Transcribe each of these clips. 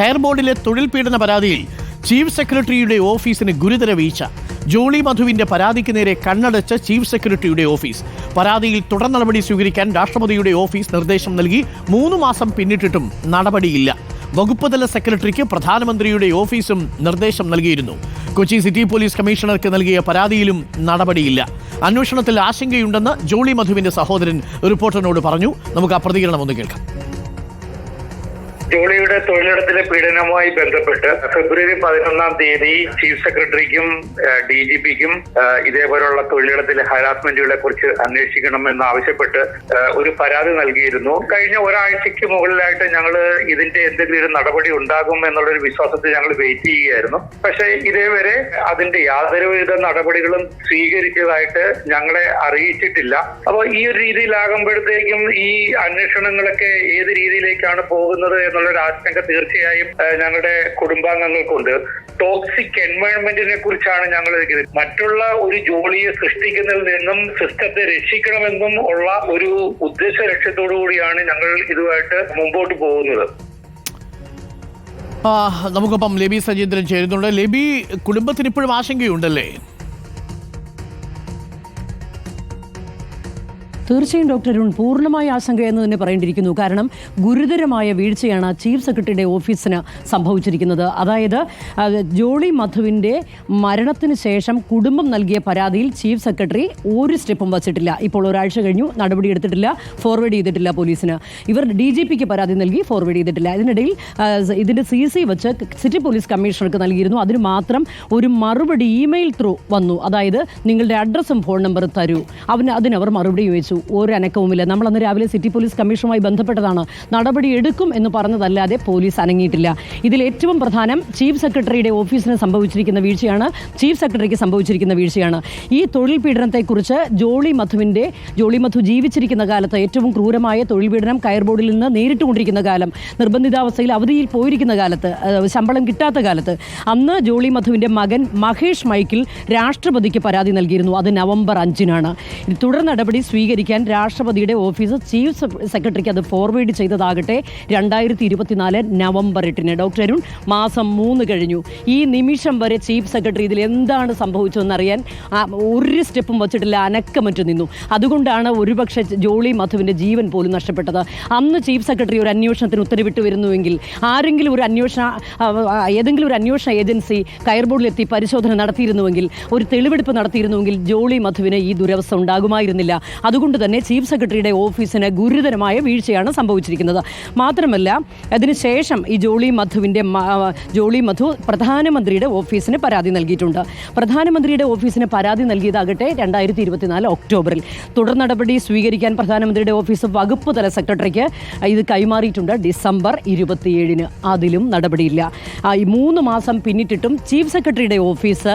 കയർ ബോർഡിലെ തൊഴിൽ പീഡന പരാതിയിൽ ചീഫ് സെക്രട്ടറിയുടെ ഓഫീസിന് ഗുരുതര വീഴ്ച. ജോളി മധുവിന്റെ പരാതിക്ക് നേരെ കണ്ണടച്ച ചീഫ് സെക്രട്ടറിയുടെ ഓഫീസ്. പരാതിയിൽ തുടർ നടപടി സ്വീകരിക്കാൻ രാഷ്ട്രപതിയുടെ ഓഫീസ് നിർദ്ദേശം നൽകി മൂന്ന് മാസം പിന്നിട്ടിട്ടും നടപടിയില്ല. വകുപ്പ് തല സെക്രട്ടറിക്ക് പ്രധാനമന്ത്രിയുടെ ഓഫീസും നിർദ്ദേശം നൽകിയിരുന്നു. കൊച്ചി സിറ്റി പോലീസ് കമ്മീഷണർക്ക് നൽകിയ പരാതിയിലും നടപടിയില്ല. അന്വേഷണത്തിൽ ആശങ്കയുണ്ടെന്ന് ജോളി മധുവിന്റെ സഹോദരൻ റിപ്പോർട്ടറിനോട് പറഞ്ഞു. നമുക്ക് ആ പ്രതികരണം ഒന്ന് കേൾക്കാം. ജോളിയുടെ തൊഴിലിടത്തിലെ പീഡനവുമായി ബന്ധപ്പെട്ട് ഫെബ്രുവരി പതിനൊന്നാം തീയതി ചീഫ് സെക്രട്ടറിക്കും ഡി ജി പിക്കും ഇതേപോലുള്ള തൊഴിലിടത്തിലെ ഹരാസ്മെന്റുകളെ കുറിച്ച് അന്വേഷിക്കണമെന്ന് ആവശ്യപ്പെട്ട് ഒരു പരാതി നൽകിയിരുന്നു. കഴിഞ്ഞ ഒരാഴ്ചയ്ക്ക് മുകളിലായിട്ട് ഞങ്ങൾ ഇതിന്റെ എന്തെങ്കിലും ഒരു നടപടി ഉണ്ടാകും എന്നുള്ളൊരു വിശ്വാസത്തിൽ ഞങ്ങൾ വെയിറ്റ് ചെയ്യുകയായിരുന്നു. പക്ഷേ ഇതേവരെ അതിന്റെ യാതൊരുവിധ നടപടികളും സ്വീകരിച്ചതായിട്ട് ഞങ്ങളെ അറിയിച്ചിട്ടില്ല. അപ്പോൾ ഈ ഒരു രീതിയിലാകുമ്പോഴത്തേക്കും ഈ അന്വേഷണങ്ങളൊക്കെ ഏത് രീതിയിലേക്കാണ് പോകുന്നത് എന്നുള്ളൊരു ആശങ്ക തീർച്ചയായും ഞങ്ങളുടെ കുടുംബാംഗങ്ങൾക്കുണ്ട്. ടോക്സിക് എൻവയോൺമെന്റിനെ കുറിച്ചാണ് ഞങ്ങൾ മറ്റുള്ള ഒരു ജോലിയെ സൃഷ്ടിക്കുന്നതിൽ നിന്നും സിസ്റ്റത്തെ രക്ഷിക്കണമെന്നും ഉള്ള ഒരു ഉദ്ദേശ ലക്ഷ്യത്തോടു കൂടിയാണ് ഞങ്ങൾ ഇതുമായിട്ട് മുമ്പോട്ട് പോകുന്നത്. നമുക്കൊപ്പം ലബി സജീന്ദ്രൻ ചേരുന്നുണ്ട്. ലബി കുടുംബത്തിന് ഇപ്പോഴും ആശങ്കയുണ്ടല്ലേ? തീർച്ചയായും ഡോക്ടർ അരുൺ പൂർണമായ ആശങ്ക എന്ന് തന്നെ പറയേണ്ടിയിരിക്കുന്നു. കാരണം ഗുരുതരമായ വീഴ്ചയാണ് ചീഫ് സെക്രട്ടറിയുടെ ഓഫീസിന് സംഭവിച്ചിരിക്കുന്നത്. അതായത് ജോളി മധുവിന്റെ മരണത്തിന് ശേഷം കുടുംബം നൽകിയ പരാതിയിൽ ചീഫ് സെക്രട്ടറി ഒരു സ്റ്റെപ്പും വച്ചിട്ടില്ല. ഇപ്പോൾ ഒരാഴ്ച കഴിഞ്ഞു നടപടി എടുത്തിട്ടില്ല ഫോർവേഡ് ചെയ്തിട്ടില്ല പോലീസിന്. ഇവർ ഡി ജി പിക്ക് പരാതി നൽകി ഫോർവേഡ് ചെയ്തിട്ടില്ല. അതിനിടയിൽ ഇതിന്റെ സി സി വെച്ച് സിറ്റി പോലീസ് കമ്മീഷണർക്ക് നൽകിയിരുന്നു. അതിന് മാത്രം ഒരു മറുപടി ഇമെയിൽ ത്രൂ വന്നു. അതായത് നിങ്ങളുടെ അഡ്രസ്സും ഫോൺ നമ്പറും തരൂ. അവന് അതിനവർ മറുപടി ചോദിച്ചു. ഒരു അനക്കവുമില്ല നമ്മൾ അന്ന് രാവിലെ സിറ്റി പോലീസ് കമ്മീഷനുമായി ബന്ധപ്പെട്ടതാണ് നടപടി എടുക്കും എന്ന് പറഞ്ഞതല്ലാതെ പോലീസ് അനങ്ങിയിട്ടില്ല. ഇതിൽ ഏറ്റവും പ്രധാനം ചീഫ് സെക്രട്ടറിയുടെ ഓഫീസിന് സംഭവിച്ചിരിക്കുന്ന വീഴ്ചയാണ് ചീഫ് സെക്രട്ടറിക്ക് സംഭവിച്ചിരിക്കുന്ന വീഴ്ചയാണ്. ഈ തൊഴിൽ പീഡനത്തെക്കുറിച്ച് ജോളി മധുവിന്റെ ജോളി മധു ജീവിച്ചിരിക്കുന്ന കാലത്ത് ഏറ്റവും ക്രൂരമായ തൊഴിൽ പീഡനം കയർ ബോർഡിൽ നിന്ന് നേരിട്ടുകൊണ്ടിരിക്കുന്ന കാലം നിർബന്ധിതാവസ്ഥയിൽ അവധിയിൽ പോയിരിക്കുന്ന കാലത്ത് ശമ്പളം കിട്ടാത്ത കാലത്ത്. അന്ന് ജോളി മധുവിന്റെ മകൻ മഹേഷ് മൈക്കിൾ രാഷ്ട്രപതിക്ക് പരാതി നൽകിയിരുന്നു. അത് നവംബർ അഞ്ചിനാണ്. തുടർ നടപടി സ്വീകരിക്കാൻ രാഷ്ട്രപതിയുടെ ഓഫീസ് ചീഫ് സെക്രട്ടറിക്ക് അത് ഫോർവേഡ് ചെയ്തതാകട്ടെ രണ്ടായിരത്തി ഇരുപത്തിനാല് നവംബർ എട്ടിന്. ഡോക്ടർ അരുൺ മാസം മൂന്ന് കഴിഞ്ഞു. ഈ നിമിഷം വരെ ചീഫ് സെക്രട്ടറി ഇതിൽ എന്താണ് സംഭവിച്ചതെന്ന് അറിയാൻ ഒരു സ്റ്റെപ്പും വച്ചിട്ടില്ല അനക്കമറ്റു നിന്നു. അതുകൊണ്ടാണ് ഒരുപക്ഷെ ജോളി മധുവിന്റെ ജീവൻ പോലും നഷ്ടപ്പെട്ടത്. അന്ന് ചീഫ് സെക്രട്ടറി ഒരു അന്വേഷണത്തിന് ഉത്തരവിട്ട് വരുന്നുവെങ്കിൽ ആരെങ്കിലും ഒരു അന്വേഷണ ഏതെങ്കിലും ഒരു അന്വേഷണ ഏജൻസി കയർബോർഡിലെത്തി പരിശോധന നടത്തിയിരുന്നുവെങ്കിൽ ഒരു തെളിവെടുപ്പ് നടത്തിയിരുന്നുവെങ്കിൽ ജോളി മധുവിന് ഈ ദുരവസ്ഥ ഉണ്ടാകുമായിരുന്നില്ല. അതുകൊണ്ട് തന്നെ ചീഫ് സെക്രട്ടറിയുടെ ഓഫീസിന് ഗുരുതരമായ വീഴ്ചയാണ് സംഭവിച്ചിരിക്കുന്നത്. മാത്രമല്ല അതിനുശേഷം ഈ ജോളി മധുവിന്റെ ജോളി മധു പ്രധാനമന്ത്രിയുടെ ഓഫീസിന് പരാതി നൽകിയിട്ടുണ്ട്. പ്രധാനമന്ത്രിയുടെ ഓഫീസിന് പരാതി നൽകിയതാകട്ടെ രണ്ടായിരത്തി ഇരുപത്തിനാല് ഒക്ടോബറിൽ. തുടർ നടപടി സ്വീകരിക്കാൻ പ്രധാനമന്ത്രിയുടെ ഓഫീസ് വകുപ്പ് തല സെക്രട്ടറിക്ക് ഇത് കൈമാറിയിട്ടുണ്ട്. ഡിസംബർ ഇരുപത്തിയേഴിന് അതിലും നടപടിയില്ല. ഈ മൂന്ന് മാസം പിന്നിട്ടിട്ടും ചീഫ് സെക്രട്ടറിയുടെ ഓഫീസ്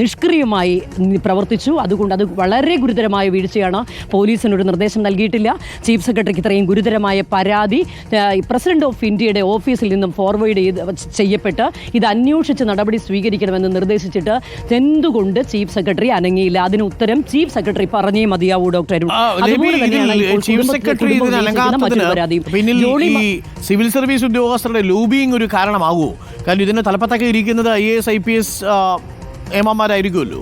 നിഷ്ക്രിയമായി പ്രവർത്തിച്ചു. അതുകൊണ്ട് അത് വളരെ ഗുരുതരമായ വീഴ്ചയാണ് പോലീസിനൊരു നിർദ്ദേശം നൽകിയിട്ടില്ല. ചീഫ് സെക്രട്ടറിക്ക് ഇത്രയും ഗുരുതരമായ പരാതി പ്രസിഡന്റ് ഓഫ് ഇന്ത്യയുടെ ഓഫീസിൽ നിന്നും ഫോർവേഡ് ചെയ്ത് ചെയ്യപ്പെട്ട് ഇത് അന്വേഷിച്ച് നടപടി സ്വീകരിക്കണമെന്ന് നിർദ്ദേശിച്ചിട്ട് എന്തുകൊണ്ട് ചീഫ് സെക്രട്ടറി അനങ്ങിയില്ല? അതിന് ഉത്തരം ചീഫ് സെക്രട്ടറി പറഞ്ഞേ മതിയാവൂ ഡോക്ടർ അരുൺ. അതുപോലെ തന്നെയാണ് സിവിൽ സർവീസ് ഉദ്യോഗസ്ഥരുടെ ലൂബിങ് ഒരു കാരണമാകുമോ? കാരണം ഇതിന്റെ തലപ്പത്തൊക്കെ ഇരിക്കുന്നത് I A S I P S ഏമാന്മാരായിരിക്കുമല്ലോ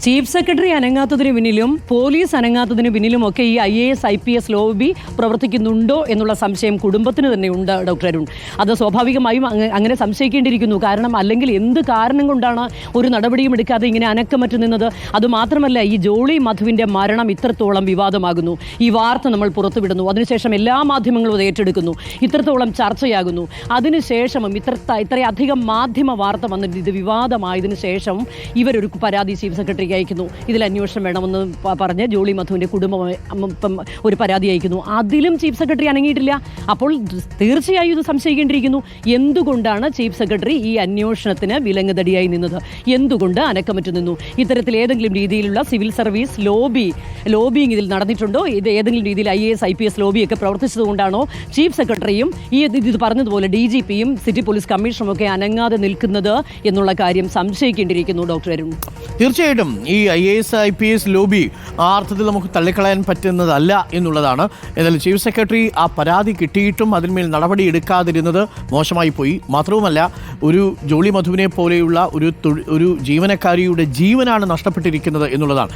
chief secretary അനങ്ങാത്തതിന് പിന്നിലും പോലീസ് അനങ്ങാത്തതിന് പിന്നിലും ഒക്കെ ഈ I A S I P S lobby പ്രവർത്തിക്കുന്നുണ്ടോ എന്നുള്ള സംശയം കുടുംബത്തിന് തന്നെ ഉണ്ട് ഡോക്ടർ അരുൺ. അത് സ്വാഭാവികമായും അങ്ങ- അങ്ങനെ സംശയിക്കേണ്ടിയിരിക്കുന്നു. കാരണം അല്ലെങ്കിൽ എന്ത് കാരണം കൊണ്ടാണ് ഒരു നടപടിയും എടുക്കാതെ ഇങ്ങനെ അനക്കമറ്റ് നിന്നത്? അതുമാത്രമല്ല ഈ ജോളി മധുവിന്റെ മരണം ഇത്രത്തോളം വിവാദമാകുന്നു. ഈ വാർത്ത നമ്മൾ പുറത്തുവിടുന്നു. അതിനുശേഷം എല്ലാ മാധ്യമങ്ങളും അത് ഏറ്റെടുക്കുന്നു. ഇത്രത്തോളം ചർച്ചയാകുന്നു. അതിനുശേഷമും ഇത്ര ഇത്രയധികം മാധ്യമ വാർത്ത വന്നിട്ട് ഇത് വിവാദമായതിനു ശേഷം ഇവരൊരു പരാതി ചീഫ് സെക്രട്ടറിക്ക് അയക്കുന്നു ഇതിൽ അന്വേഷണം വേണമെന്ന് പറഞ്ഞ് ജോളി മധുവിന്റെ കുടുംബം ഒരു പരാതി അയക്കുന്നു. അതിലും ചീഫ് സെക്രട്ടറി അനങ്ങിയിട്ടില്ല. അപ്പോൾ തീർച്ചയായും ഇത് സംശയിക്കേണ്ടിയിരിക്കുന്നു. എന്തുകൊണ്ടാണ് ചീഫ് സെക്രട്ടറി ഈ അന്വേഷണത്തിന് വിലങ്ങുതടിയായി നിന്നത്? എന്തുകൊണ്ട് അനക്കമറ്റു നിന്നു? ഇത്തരത്തിൽ ഏതെങ്കിലും രീതിയിലുള്ള സിവിൽ സർവീസ് ലോബി ലോബിയിങ് ഇതിൽ നടന്നിട്ടുണ്ടോ? ഇത് ഏതെങ്കിലും രീതിയിൽ I S I P S ലോബിയൊക്കെ പ്രവർത്തിച്ചതുകൊണ്ടാണോ ചീഫ് സെക്രട്ടറിയും ഈ ഇത് പറഞ്ഞതുപോലെ ഡി ജി പിയും സിറ്റി പോലീസ് കമ്മീഷണറും ഒക്കെ അനങ്ങാതെ നിൽക്കുന്നത് എന്നുള്ള കാര്യം സംശയിക്കേണ്ടിയിരിക്കുന്നു ഡോക്ടർ അരുൺ. തീർച്ചയായിട്ടും. ഈ I A S I P S lobby ആ അർത്ഥത്തിൽ നമുക്ക് തള്ളിക്കളയാൻ പറ്റുന്നതല്ല എന്നുള്ളതാണ്. എന്നാലും ചീഫ് സെക്രട്ടറി ആ പരാതി കിട്ടിയിട്ടും അതിന്മേൽ നടപടി എടുക്കാതിരുന്നത് മോശമായി പോയി. മാത്രവുമല്ല ഒരു ജോളി മധുവിനെ പോലെയുള്ള ഒരു ഒരു ജീവനക്കാരിയുടെ ജീവനാണ് നഷ്ടപ്പെട്ടിരിക്കുന്നത് എന്നുള്ളതാണ്.